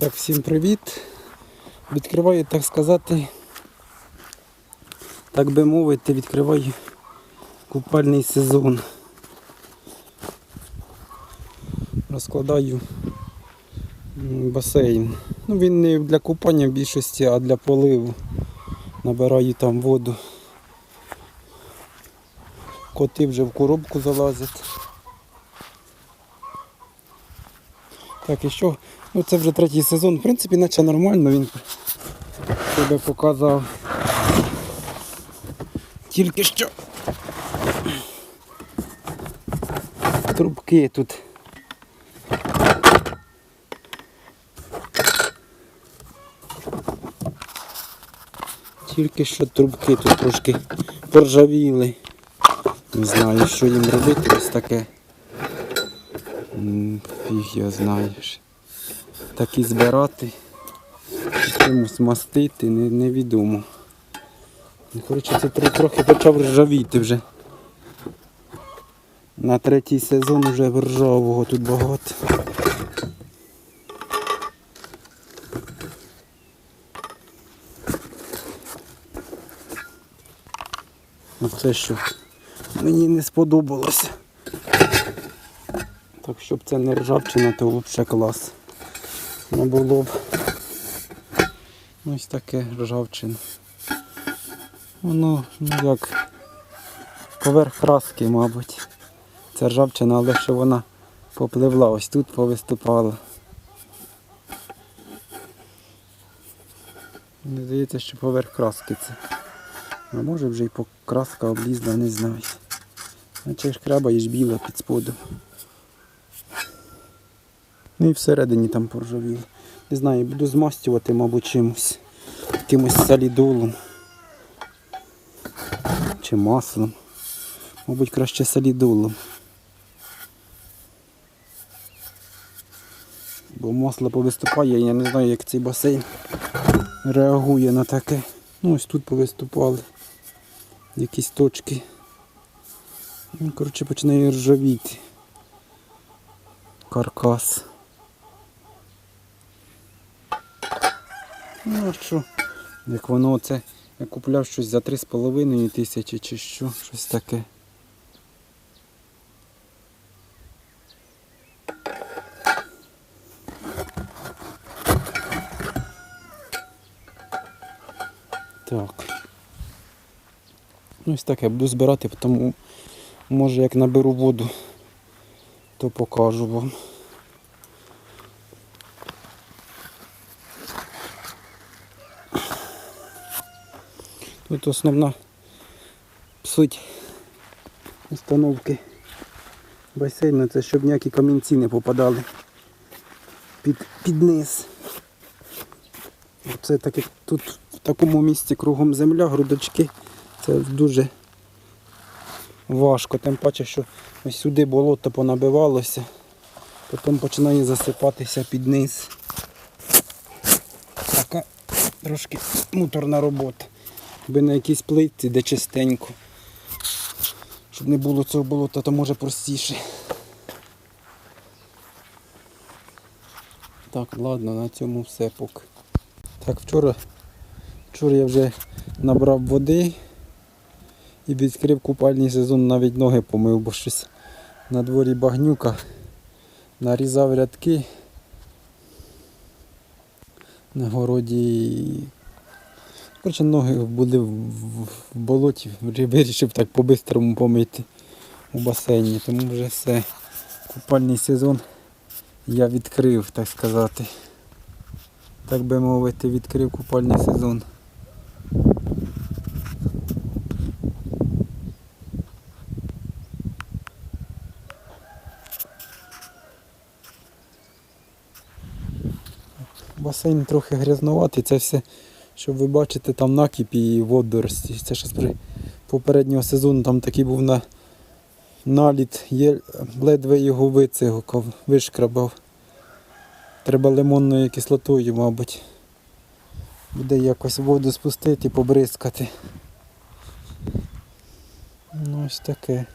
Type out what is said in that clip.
Так, всім привіт. Відкриваю, так сказати, так би мовити, відкриваю купальний сезон. Розкладаю басейн. Ну, він не для купання в більшості, а для поливу. Набираю там воду. Коти вже в коробку залазять. Так, і що? Ну це вже третій сезон. В принципі, наче нормально він себе показав. Тільки що трубки тут. Тільки що трубки тут трошки поржавіли. Не знаю, що їм робити, ось таке. Фіг його знаєш. Так і збирати, чи чимось мастити, не, невідомо. Ну, Коротше, це трохи почав ржавіти вже. На третій сезон вже ржавого тут багато. Оце що мені не сподобалося. Так, щоб це не ржавчина, то взагалі клас. Не було б. Ось таке ржавчина. Воно, ну як поверх краски, мабуть. Це ржавчина, але що вона попливла, ось тут повиступала. Мені здається, що поверх краски це. А може вже й краска облізла, не знаю. Наче ж і ж біла під сподом. Ну і всередині там поржавіло. Не знаю, буду змастювати, мабуть, чимось. Якимось солідолом. Чи маслом. Мабуть, краще солідолом. Бо масло повиступає, я не знаю, як цей басейн реагує на таке. Ну ось тут повиступали якісь точки. Ну, коротше, починає ржавіти. Каркас. Ну а що? Як воно оце, я купляв щось за 3,5 тисячі чи що, щось таке. Так. Ну ось таке буду збирати, тому може як наберу воду, то покажу вам. Тут основна суть установки басейну, це щоб ніякі камінці не попадали під, під низ. Це так тут в такому місці кругом земля, грудочки, це дуже важко. Тим паче, що ось сюди болото понабивалося, потім починає засипатися під низ. Така трошки муторна робота. Якби на якійсь плитці, де чистенько. Щоб не було цього болота, то може простіше. Так, ладно, на цьому все поки. Так, вчора, вчора я вже набрав води і відкрив купальний сезон, навіть ноги помив, бо щось на дворі багнюка. Нарізав рядки. На городі. Коротше, ноги були в, болоті, вирішив так по-бистрому помити у басейні, тому вже все. Купальний сезон я відкрив, так сказати. Так би мовити, відкрив купальний сезон. Басейн трохи грязнуватий, це все, що ви бачите, там накіп і водорості. Це ще з попереднього сезону там такий був на наліт, ледве його вицигукав, вишкрабав. Треба лимонною кислотою, мабуть. Буде якось воду спустити, побризкати. Ну ось таке.